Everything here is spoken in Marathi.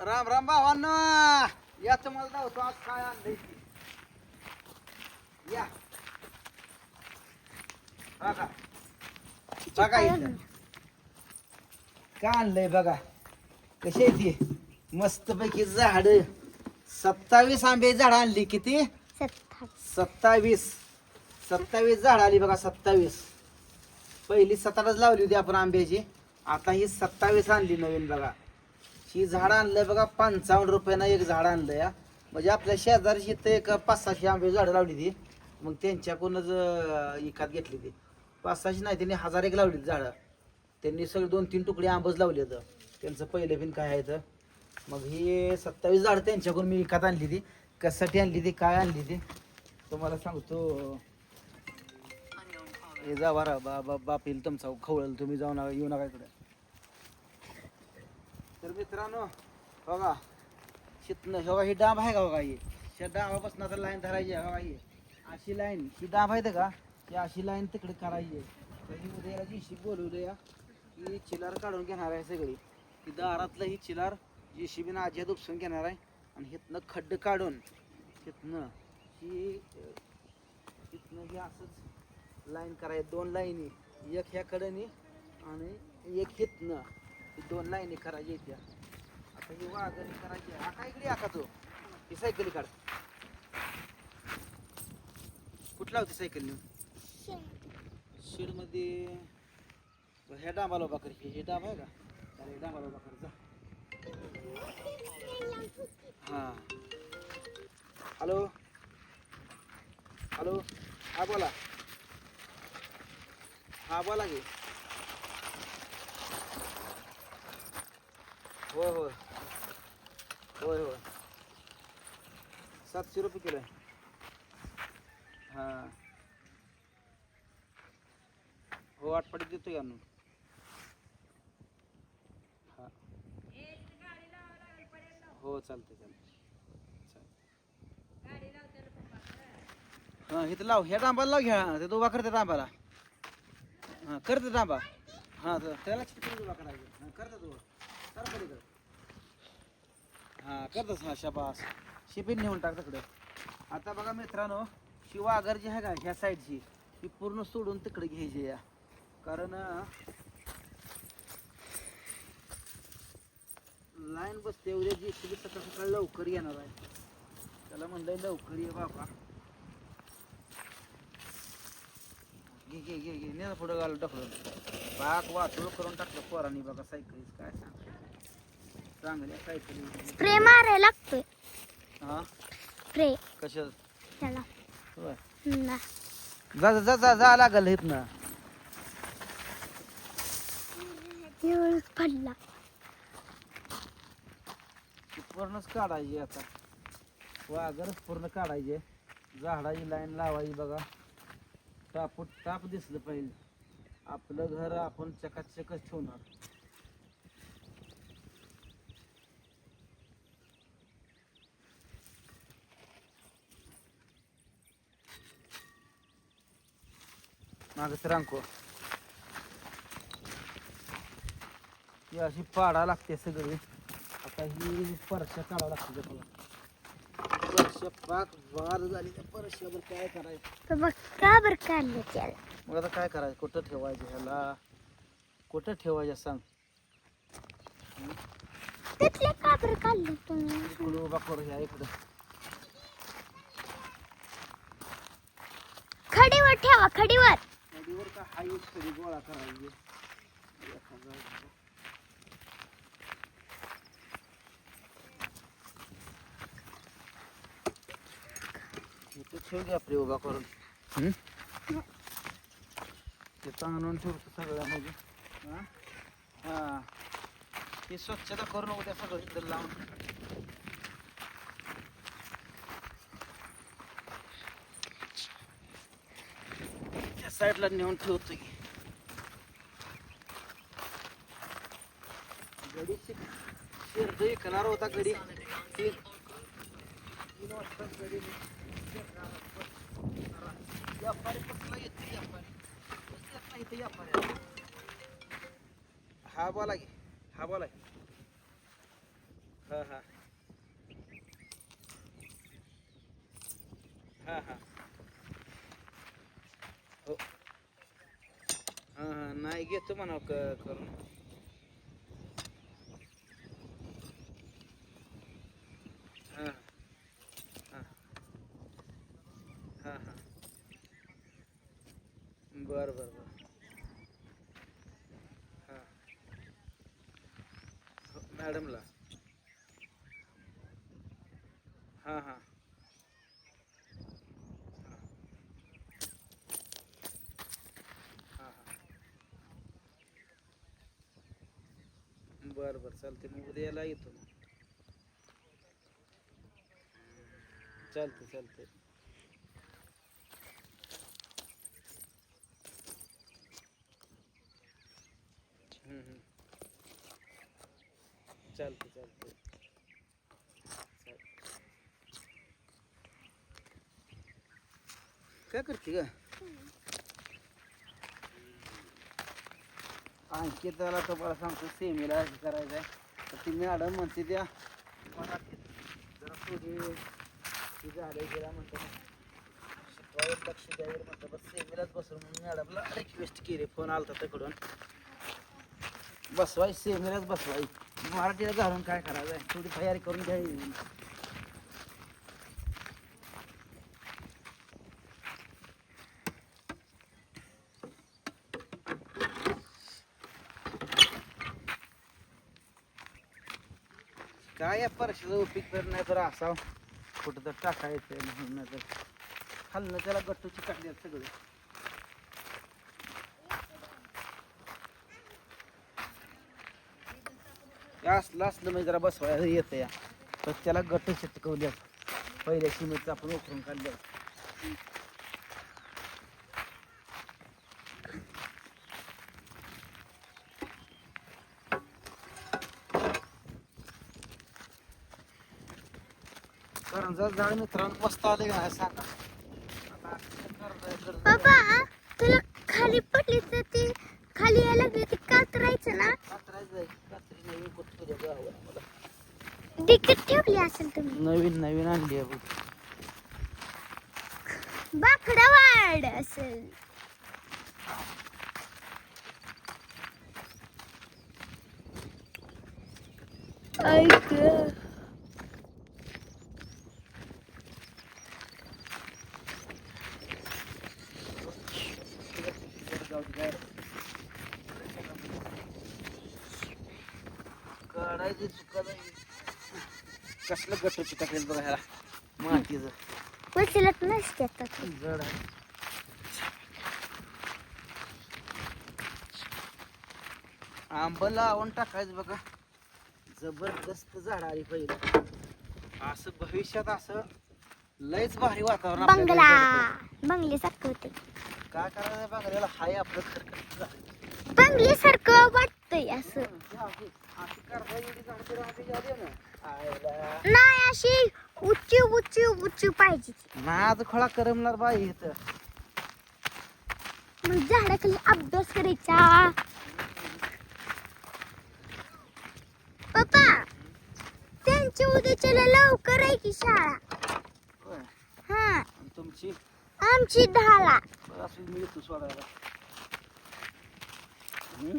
राम राम भावांनो. या तुम्हाला दावतो आज काय आणलंय ते. या. बघा. बघा इथं. काय आणलंय बघा. कशी आहे ती? मस्त पैकी झाड. सत्तावीस आंबे झाड आणली किती? सत्तावीस. सत्तावीस झाड आली बघा सत्तावीस. पहिली सत्तावीस लावली होती आपण आंब्याची. आता ही सत्तावीस आणली नवीन बघा. ही झाड आणलंय बघा पंचावन्न रुपयानं एक झाड आणलंय या म्हणजे आपल्या शेजारची इथं एक पाच सहाशे आंबे झाडं लावली ती. मग त्यांच्याकडूनच एकात घेतली ती. पाच सहाशे नाही त्यांनी हजार एक लावली झाडं. त्यांनी सगळे दोन तीन तुकडे आंबच लावले तर त्यांचं पहिलं बिन काय आहे तर मग ही सत्तावीस झाडं त्यांच्याकडून मी विकत आणली ती. कशासाठी आणली ती काय आणली ती? तुम्हाला सांगतो. हे जा बरा बा बा बाप येईल तुमचा. खवळल तुम्ही जाऊ नका येऊ नका इकडे. तर मित्रांनो बघा शितनं बघा ही डांब आहे का बघा ही? त्या डांबापासून आता लाईन धरायची आहे बघा ही. अशी लाईन ही डांब आहे का? ही अशी लाईन तिकडे करायची आहे. तर ही उद्या जीशी बोलवलं या ही चिलार काढून घेणार आहे सगळी. ही दारातलं ही चिलार जीशी शी बिन आज्यात उपसून घेणार आहे. आणि हिथनं खड्ड काढून हिथनं ही अं, ही असंच लाईन करायची दोन लाईनी एक ह्या आणि एक हिथनं दोन लाईनी करायची त्या. आता ही वाघरी करायची आहे. आका इकडे आका तो? ही सायकल काढ. कुठला होती सायकल शेडमध्ये ह्या डांबाला उभा कर हे डांब आहे का? अरे डांबाला उभा कर जा. हा. हॅलो? हॅलो? हा बोला. हा बोला की. होय होय. होय होय. सातशे रुपये किलो आहे. हां. हो आठवड्यात देतो आणून. हां. हो चालते चालते हां इथं लाव. ह्या डांबाला लाव घ्या. ते उभा करते डांबाला हां करते डांबा हां तर त्याला किती उभा करायचं हां करते तू कर हां करतच हां शाबास. शिपिन नेऊन टाक तिकडे. आता बघा मित्रांनो शिवा वाघर जी आहे का ह्या साईडची ती पूर्ण सोडून तिकडे घ्यायची या कारण लाईन बसते उद्या जी शिबी सकाळ सकाळ लवकर येणार आहे. त्याला म्हणलंय लवकर ये बाबा. घे घे घे घे. ने पुढं घालून टाकलं. बाग वाटोळ करून टाकलं पोरांनी बघा सायकल काय सांग चांगल्या सायकली स्प्रे मारायला लागतोय. हा? स्प्रे. कशा त्याला. होय. ना जा जा जा जा लागल इथनं एवढंच पडला. ती पूर्णच काढायची आता. वाघरच पूर्ण काढायचे. झाडाची लाईन लावायची बघा. टाप टाप दिसलं पाहिजे. आपलं घर आपण चकाचकच ठेवणार. मागच रांको ही अशी पाडा लागते सगळी. आता ही परश्या काढावं लागते त्याला परश्या पाक वार झाली त्या परश्यावर काय करायचं? का बरं काढलं त्याला? मग आता काय करायचं? कुठं ठेवायचं ह्याला? कुठं ठेवायचं सांग? तिथले का बरं काढलं तुम्ही? इकडं उभा करू ह्या इकडं. खडीवर ठेवा खडीवर. नदीवर का हाय तरी गोळा करायची? एका. इथं ठेव घ्या आपली उभा करून. तिथं आणून ठेवतो सगळ्या म्हणजे हा? हा. ती स्वच्छता करून उद्या सगळं इथं लावून. साईडला नेऊन ठेवतो की गडी शिरद विकणार होता गडी. तीन तीन वाजता गडी व्यापारी कसला येतो व्यापारी? कसला येत नाही इथे व्यापारी? हा बोला की हा बोला की. हा हा. हा हा. हो हां हा नाही घेतो म्हणा करून. हां हां. हां हां. बरं बरं बरं. हां. हो, मॅडमला. बर बर. चालते मग उद्याला येतो. मग चालते चालते. चालते चालते चाल- काय करते का अंकिताला तर मला सांगतो सेमीला हे करायचं आहे. तर ती मॅडम म्हणते त्या मराठीत जरा थोडी ती झाडे गेला म्हणतो लक्ष द्यावर म्हणतो बस सेमीलाच बसून म्हणून मॅडमला रिक्वेस्ट केली फोन आलता तिकडून. बसवाय सेमीलाच बसवाय. मराठीला घालून काय करायचं आहे? थोडी तयारी करून घ्यावी काय या परशीचं उपयोग तर नाही तर असावं कुठं तर टाकायचं म्हणून नाही तर खाल्लं त्याला गट्टूची काढल्यात सगळे. हे असलं असलं म्हणजे जरा बसवायला येतं या. तर त्याला गट्टू चिटकवल्यात. पहिल्या सिमेंटचं आपण उकरून काढल्या करंजाचं झाड मित्रांनो मस्त आले का सांगा. बाबा तुला खाली पडली तर ती खाली यायला लागली ती कातरायचं ना. डिकीत ठेवली असेल तुम्ही. नवीन नवीन आणली आहे. बाकडा वाढ असेल. ऐक जाऊ दे काय. काढायची चुका नाही. कसलं गट्टू टाकेल बघा ह्याला मातीचं उचलत नसते. जड आहे आंब लावून टाकायचं बघा जबरदस्त झाड आली पहिलं असं भविष्यात असं लयच भारी वातावरण बंगला घडतं. बंगल्यासारखं होते काय करायचं बघा हाय आपलं खरकट झाड. बंगल्यासारखं वाटतंय असं ते आहे. अशी करता एवढी झाड तर आधी झाली ना. आयला. नाही अशी उच्ची उच्ची उच्ची पाहिजे नाद खोळा करमणार बाई इथं मग झाडाखाली अभ्यास करायचा पप्पा त्यांची उद्याच्याला लवकर आहे की शाळा होय. हा आणि तुमची आमची दहाला असू दे, मी येतो सोडायला हं?